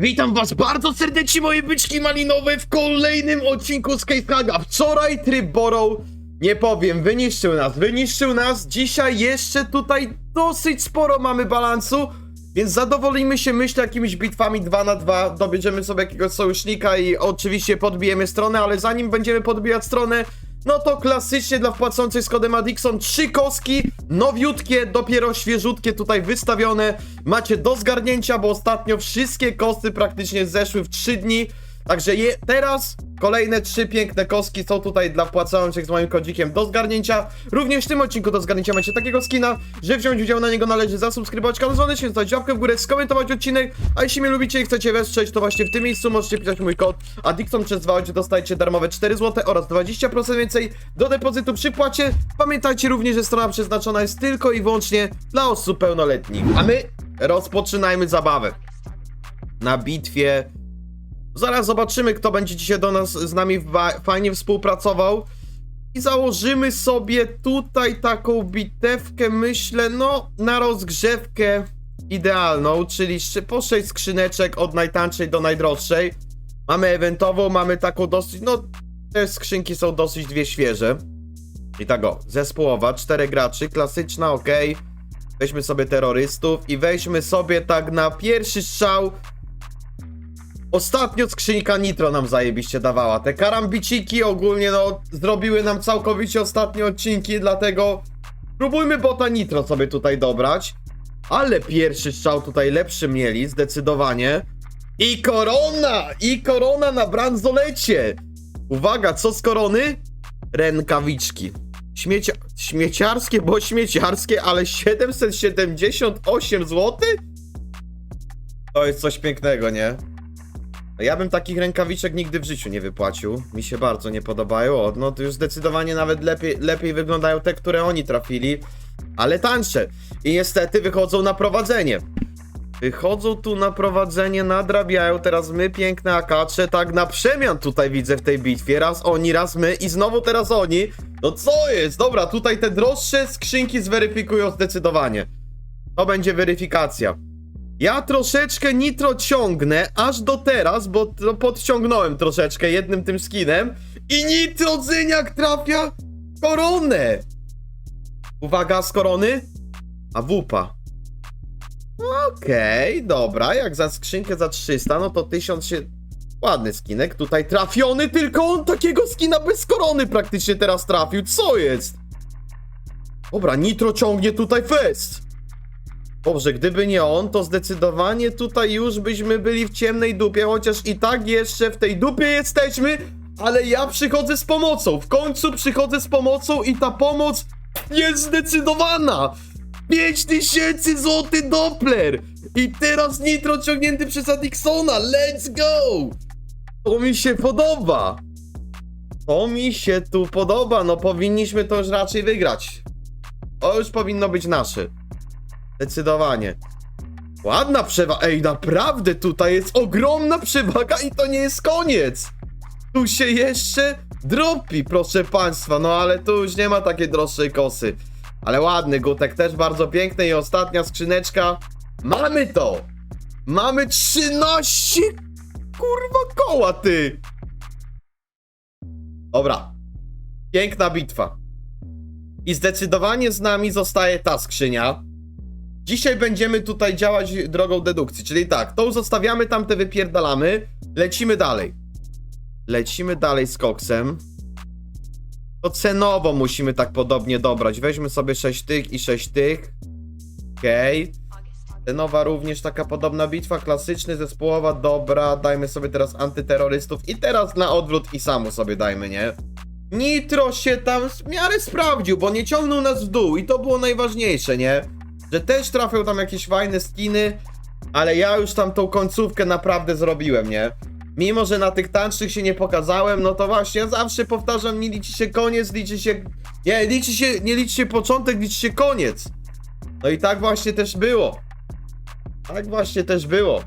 Witam was bardzo serdecznie moje byczki malinowe w kolejnym odcinku z Casehaga. Wczoraj tryb Borrow, nie powiem, wyniszczył nas, wyniszczył nas. Dzisiaj jeszcze tutaj dosyć sporo mamy balansu, więc zadowolimy się myślę jakimiś bitwami 2 na 2 dobierzemy sobie jakiegoś sojusznika i oczywiście podbijemy stronę, ale zanim będziemy podbijać stronę, no to klasycznie dla wpłacących z kodem Adixon trzy koski, nowiutkie, dopiero świeżutkie tutaj wystawione. Macie do zgarnięcia, bo ostatnio wszystkie kosty praktycznie zeszły w 3 dni. Także je, teraz kolejne trzy piękne koski są tutaj dla wpłacających z moim kodzikiem do zgarnięcia. Również w tym odcinku do zgarnięcia macie takiego skina, że wziąć udział na niego należy zasubskrybować kanał, dzwonić, zostawić łapkę w górę, skomentować odcinek, a jeśli mnie lubicie i chcecie wesprzeć, to właśnie w tym miejscu możecie pisać mój kod Adixon przez 2, gdzie dostajecie darmowe 4 zł oraz 20% więcej do depozytu przy płacie. Pamiętajcie również, że strona przeznaczona jest tylko i wyłącznie dla osób pełnoletnich. A my rozpoczynajmy zabawę. Na bitwie Zaraz zobaczymy, kto będzie dzisiaj do nas z nami fajnie współpracował. I założymy sobie tutaj taką bitewkę, myślę, no, na rozgrzewkę idealną, czyli po 6 skrzyneczek od najtańszej do najdroższej. Mamy eventową, mamy taką dosyć, no, te skrzynki są dosyć dwie świeże. I tak o, zespołowa, czterech graczy, klasyczna, ok. Weźmy sobie terrorystów i weźmy sobie tak na pierwszy strzał Ostatnio skrzynka Nitro nam zajebiście dawała. Te karambiciki ogólnie no zrobiły nam całkowicie ostatnie odcinki, dlatego próbujmy bota Nitro sobie tutaj dobrać. Ale pierwszy strzał tutaj lepszy mieli, zdecydowanie. I korona! I korona na bransolecie! Uwaga, co z korony? Rękawiczki. Śmiecia śmieciarskie, bo śmieciarskie, ale 778 zł? To jest coś pięknego, nie? Ja bym takich rękawiczek nigdy w życiu nie wypłacił. Mi się bardzo nie podobają. No to już zdecydowanie nawet lepiej, lepiej wyglądają te, które oni trafili, ale tańsze. I niestety wychodzą na prowadzenie. Wychodzą tu na prowadzenie, nadrabiają. Teraz my, piękne akacze, tak na przemian tutaj widzę w tej bitwie. Raz oni, raz my i znowu teraz oni. No co jest? Dobra, tutaj te droższe skrzynki zweryfikują zdecydowanie. To będzie weryfikacja. Ja troszeczkę nitro ciągnę, aż do teraz, bo to podciągnąłem troszeczkę jednym tym skinem i nitrozyniak trafia w koronę. Uwaga, z korony? A wupa. Okej, dobra, jak za skrzynkę za 300, no to 1000 się... Ładny skinek, tutaj trafiony, tylko on takiego skina bez korony praktycznie teraz trafił, co jest? Dobra, nitro ciągnie tutaj fest. Dobrze, gdyby nie on, to zdecydowanie tutaj już byśmy byli w ciemnej dupie, chociaż i tak jeszcze w tej dupie jesteśmy, ale ja przychodzę z pomocą. W końcu przychodzę z pomocą i ta pomoc jest zdecydowana. 5000 zł Doppler! I teraz nitro ciągnięty przez Adixona. Let's go! To mi się podoba. To mi się tu podoba. No powinniśmy to już raczej wygrać. To już powinno być nasze. Zdecydowanie. Ładna przewaga. Ej, naprawdę tutaj jest ogromna przewaga i to nie jest koniec. Tu się jeszcze dropi, proszę państwa. No ale tu już nie ma takiej droższej kosy. Ale ładny gutek, też bardzo piękny. I ostatnia skrzyneczka. Mamy to! Mamy 13 kurwa koła, ty! Dobra. Piękna bitwa. I zdecydowanie z nami zostaje ta skrzynia. Dzisiaj będziemy tutaj działać drogą dedukcji, czyli tak, tą zostawiamy, tamte wypierdalamy, lecimy dalej. Lecimy dalej z koksem. To cenowo musimy tak podobnie dobrać. Weźmy sobie 6 tych i 6 tych. Okej. Cenowa również taka podobna bitwa, klasyczny, zespołowa, dobra. Dajmy sobie teraz antyterrorystów i teraz na odwrót i samu sobie dajmy, nie? Nitro się tam w miarę sprawdził, bo nie ciągnął nas w dół i to było najważniejsze, nie? Że też trafią tam jakieś fajne skiny, ale ja już tam tą końcówkę naprawdę zrobiłem, nie? Mimo, że na tych tańszych się nie pokazałem, no to właśnie ja zawsze powtarzam, nie liczy się koniec, liczy się... Nie, liczy się, nie liczy się początek, liczy się koniec. No i tak właśnie też było. Tak właśnie też było.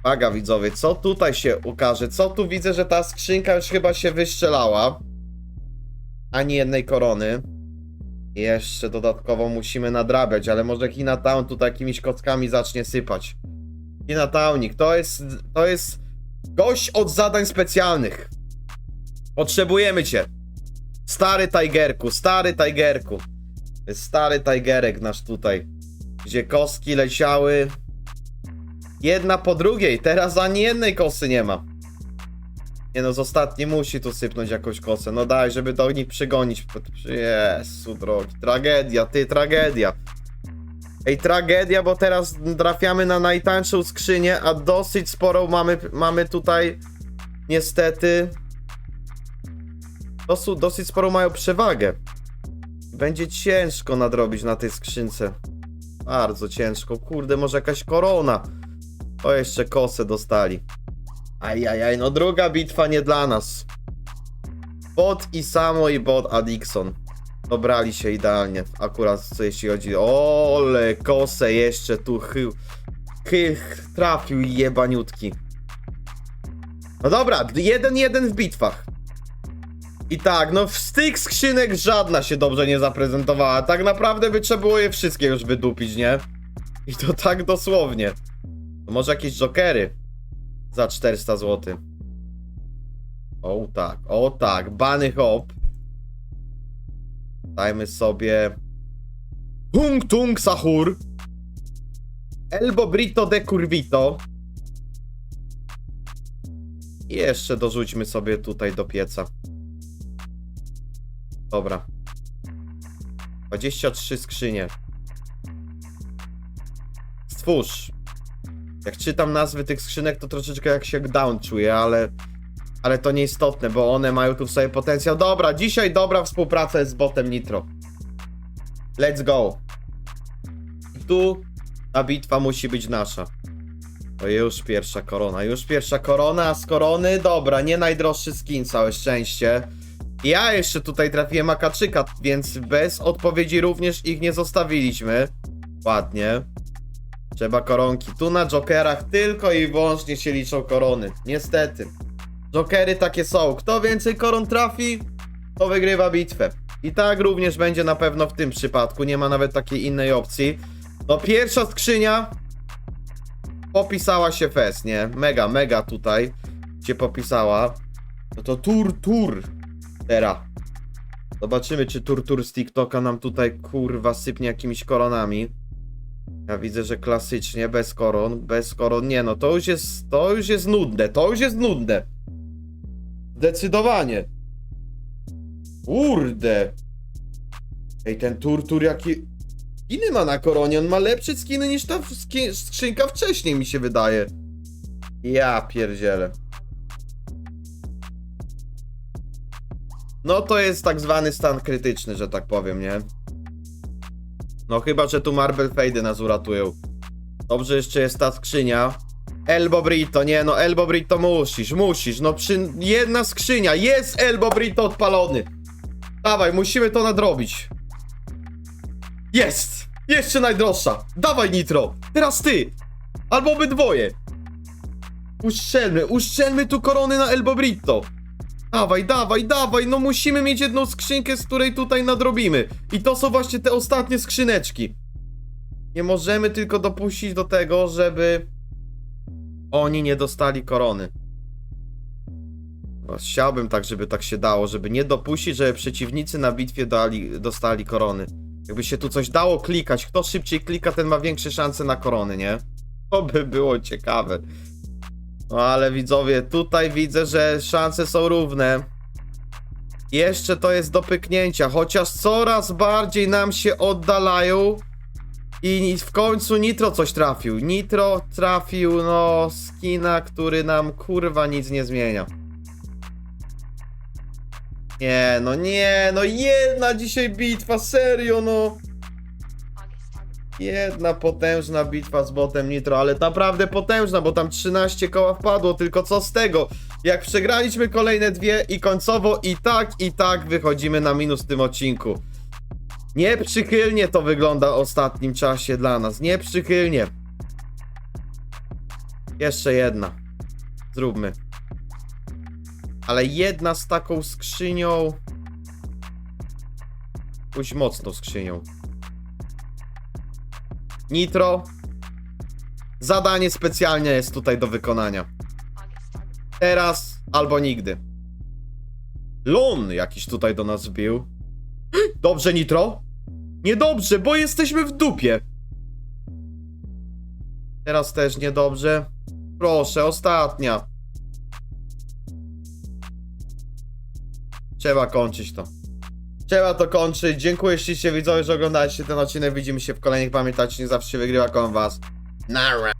Uwaga widzowie, co tutaj się ukaże? Co tu widzę, że ta skrzynka już chyba się wystrzelała? Ani jednej korony. Jeszcze dodatkowo musimy nadrabiać, ale może Kina Town tu takimiś kockami zacznie sypać. Kina Taunik, to jest, to jest gość od zadań specjalnych. Potrzebujemy cię. Stary Tigerku, stary Tigerku. Stary Tigerek nasz tutaj. Gdzie kostki leciały. Jedna po drugiej, teraz ani jednej kosy nie ma. Nie no, z ostatniej musi tu sypnąć jakąś kosę. No daj, żeby do nich przygonić. Jezu drogi, tragedia, ty, tragedia. Ej, tragedia, bo teraz trafiamy na najtańszą skrzynię, a dosyć sporą mamy, mamy tutaj niestety dosu, dosyć sporą mają przewagę. Będzie ciężko nadrobić na tej skrzynce. Bardzo ciężko. Kurde, może jakaś korona. O, jeszcze kosę dostali. Ajajaj, no druga bitwa nie dla nas. Bot i Samo i bot Adixon. Dobrali się idealnie. Akurat co jeśli chodzi. Ole, kosę jeszcze tu chył. Chy, trafił jebaniutki. No dobra, 1-1 w bitwach. I tak, no z tych skrzynek żadna się dobrze nie zaprezentowała. Tak naprawdę by trzeba było je wszystkie już wydupić, nie? I to tak dosłownie. To może jakieś jokery za 400 zł. O tak, o tak, bany hop. Dajmy sobie Hung Tung Sahur Elbo Brito de Curvito I jeszcze dorzućmy sobie tutaj do pieca. Dobra. 23 skrzynie. Stwórz. Jak czytam nazwy tych skrzynek, to troszeczkę jak się down czuję, ale... Ale to nieistotne, bo one mają tu w sobie potencjał. Dobra, dzisiaj dobra współpraca jest z botem Nitro. Let's go. Tu ta bitwa musi być nasza. To już pierwsza korona, już pierwsza korona, a z korony, dobra, nie najdroższy skin, całe szczęście. Ja jeszcze tutaj trafiłem akaczyka, więc bez odpowiedzi również ich nie zostawiliśmy. Ładnie. Trzeba koronki. Tu na jokerach tylko i wyłącznie się liczą korony. Niestety. Jokery takie są. Kto więcej koron trafi, to wygrywa bitwę. I tak również będzie na pewno w tym przypadku. Nie ma nawet takiej innej opcji. No pierwsza skrzynia popisała się fest, nie? Mega, mega tutaj się popisała. No to tur, tur. Teraz. Zobaczymy, czy tur, tur z TikToka nam tutaj kurwa sypnie jakimiś koronami. Ja widzę, że klasycznie, bez koron, bez koron, nie no, to już jest, to już jest nudne, to już jest nudne. Zdecydowanie. Kurde. Ej, ten Turtur jaki... Skiny ma na koronie, on ma lepsze skiny niż ta ski- skrzynka wcześniej, mi się wydaje. Ja pierdzielę. No to jest tak zwany stan krytyczny, że tak powiem, nie? No chyba, że tu Marble Fade nas uratują. Dobrze jeszcze jest ta skrzynia. Elbo Brito, nie no, Elbo Brito musisz, musisz, no przy... jedna skrzynia, jest Elbo Brito odpalony. Dawaj, musimy to nadrobić. Jest! Jeszcze najdroższa. Dawaj Nitro, teraz ty. Albo obydwoje. Uszczelmy, uszczelmy tu korony na Elbo Brito. Dawaj, dawaj, dawaj, no musimy mieć jedną skrzynkę, z której tutaj nadrobimy. I to są właśnie te ostatnie skrzyneczki. Nie możemy tylko dopuścić do tego, żeby oni nie dostali korony. No, chciałbym tak, żeby tak się dało, żeby nie dopuścić, żeby przeciwnicy na bitwie dali, dostali korony. Jakby się tu coś dało klikać, kto szybciej klika, ten ma większe szanse na korony, nie? To by było ciekawe. No ale widzowie, tutaj widzę, że szanse są równe. Jeszcze to jest do pyknięcia, chociaż coraz bardziej nam się oddalają. I w końcu Nitro coś trafił. Nitro trafił, no, skina, który nam kurwa nic nie zmienia. Nie, no nie, no jedna dzisiaj bitwa, serio, no. Jedna potężna bitwa z botem Nitro, ale naprawdę potężna, bo tam 13 koła wpadło, tylko co z tego? Jak przegraliśmy kolejne dwie i końcowo i tak, i tak wychodzimy na minus w tym odcinku. Nieprzychylnie to wygląda w ostatnim czasie dla nas, nieprzychylnie. Jeszcze jedna. Zróbmy. Ale jedna z taką skrzynią. Pójdź mocną skrzynią. Nitro. Zadanie specjalnie jest tutaj do wykonania. Teraz albo nigdy. Lon jakiś tutaj do nas wbił. Dobrze, Nitro? Niedobrze, bo jesteśmy w dupie. Teraz też niedobrze. Proszę, ostatnia. Trzeba kończyć to. Trzeba to kończyć. Dziękuję ślicznie widzowie, że oglądaliście ten odcinek. Widzimy się w kolejnych. Pamiętajcie, nie zawsze się wygrywa koło was. Nara.